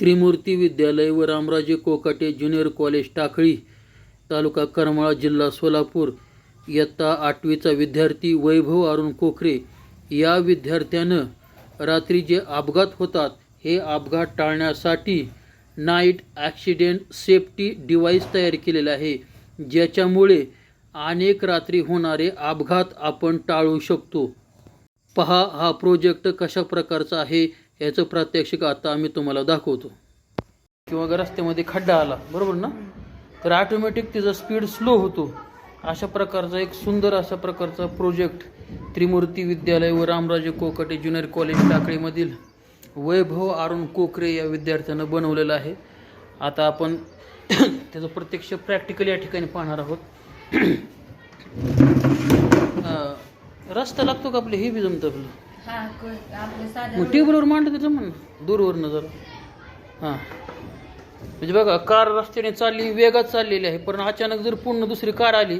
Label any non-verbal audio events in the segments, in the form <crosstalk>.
त्रिमूर्ती विद्यालय व Ramraje Kokate junior college Takali तालुका करमाळा जिल्हा सोलापूर. इयत्ता आठवीचा विद्यार्थी वैभव अरुण कोखरे. या विद्यार्थ्यानं रात्री जे अपघात होतात हे अपघात टाळण्यासाठी नाईट ॲक्सिडेंट सेफ्टी डिव्हाइस तयार केलेलं आहे. ज्याच्यामुळे अनेक रात्री होणारे अपघात आपण टाळू शकतो. पहा हा प्रोजेक्ट कशा प्रकारचा आहे याचं प्रात्यक्षिक आता आम्ही तुम्हाला दाखवतो. किंवा रस्त्यामध्ये खड्डा आला बरोबर ना? तर ऑटोमॅटिक तिचा स्पीड स्लो होतो. अशा प्रकारचा एक सुंदर अशा प्रकारचा प्रोजेक्ट त्रिमूर्ती विद्यालय व रामराजे कोकटे ज्युनियर कॉलेज टाकळीमधील वैभव अरुण कोकरे या विद्यार्थ्यानं बनवलेलं आहे. आता आपण <coughs> त्याचं प्रत्यक्ष प्रॅक्टिकल या ठिकाणी पाहणार आहोत. <coughs> रस्ता लागतो का आपलं हे बी जमतं आपलं. हा क- आपलं साधं मग टेबलवर मांडलं तर जमन दूरवरनं जरा. हां. म्हणजे बघा कार रस्त्याने चालली वेगात चाललेली आहे. पण अचानक जर पूर्ण दुसरी कार आली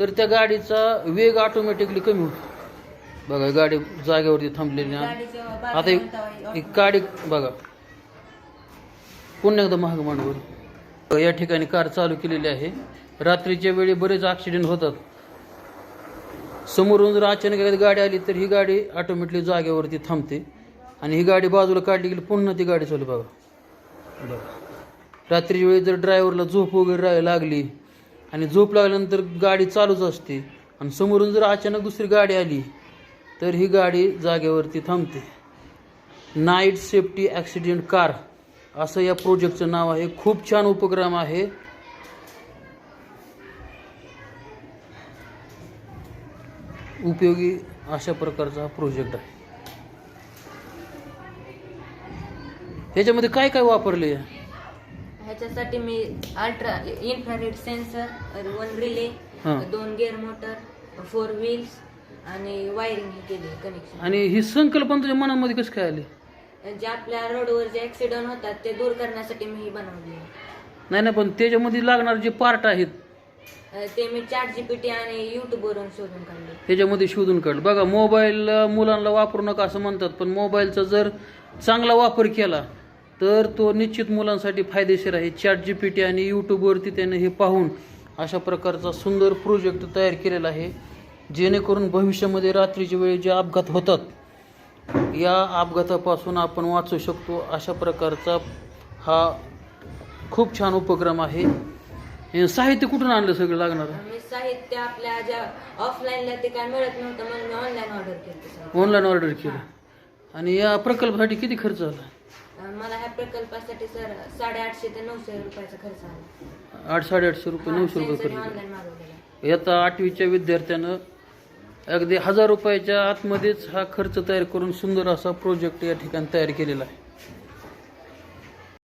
तर त्या गाडीचा वेग ऑटोमॅटिकली कमी होतो. बघा गाडी जागेवरती थांबलेली आहे. गाडीचं आता बाजूला एक गाडी बघा. पुन्हा एकदा महाग मांडवर या ठिकाणी कार चालू केलेली आहे. रात्रीच्या वेळी बरेच ॲक्सिडेंट होतात. समोरून जर अचानक एखादी गाडी आली तर ही गाडी ऑटोमॅटिकली जागेवरती थांबते. आणि ही गाडी बाजूला काढली गेली पुन्हा ती गाडी चालू बघा. बघा रात्रीच्या वेळी जर ड्रायव्हरला झोप वगैरे राहायला लागली आणि झोप लागल्यानंतर गाडी चालूच असते आणि समोरून जर अचानक दुसरी गाडी आली तर ही गाडी जागेवरती थांबते. नाईट सेफ्टी ॲक्सिडेंट कार असं या प्रोजेक्टचं नाव आहे. खूप छान उपक्रम आहे. उपयोगी अशा प्रकारचा हा प्रोजेक्ट आहे. ह्याच्यामध्ये काय काय वापरले? ह्याच्यासाठी मी ultra infrared sensor one relay हां. दोन गिअर मोटर फोर व्हील्स आणि वायरिंग केली कनेक्शन आणि ही संकल्पना तुझ्या मनामध्ये कसं काय आली? जे आपल्या रोडवर जे ऍक्सिडेंट होतात ते दूर करण्यासाठी मी ही बनवली. नाही नाही पण त्याच्यामध्ये लागणारे जे पार्ट आहेत ते मी चॅट जीपीटी आणि YouTube वरून शोधून काढले. त्याच्यामध्ये शोधून काढ बघा मोबाईल मुलांना वापरू नका असं म्हणतात पण मोबाईलचा जर चांगला वापर केला तर तो निश्चित मुलांसाठी फायदेशीर आहे. चॅट जी पी टी आणि यूट्यूबवरती त्याने हे पाहून अशा प्रकारचा सुंदर प्रोजेक्ट तयार केलेला आहे जेणेकरून भविष्यामध्ये रात्रीच्या वेळी जे अपघात होतात या अपघातापासून आपण वाचू शकतो. अशा प्रकारचा हा खूप छान उपक्रम आहे. हे साहित्य कुठून आणलं सगळं लागणार? मी साहित्य आपल्या ज्या ऑफलाईनला ते काय मिळत नव्हतं म्हणून मी ऑनलाईन ऑर्डर केलं ऑनलाईन ऑर्डर केलं. आणि या प्रकल्पासाठी किती खर्च आला? अं, मला ह्या प्रकल्पासाठी सर साडेआठशे ते नऊशे रुपयाचा खर्च आला. आठ साडेआठशे रुपये नऊशे रुपये खर्च ऑनलाईन मागवलेला. आला. आता आठवीच्या विद्यार्थ्यानं अगदी हजार रुपयाच्या आतमध्येच हा खर्च तयार करून सुंदर असा प्रोजेक्ट या ठिकाणी तयार केलेला आहे.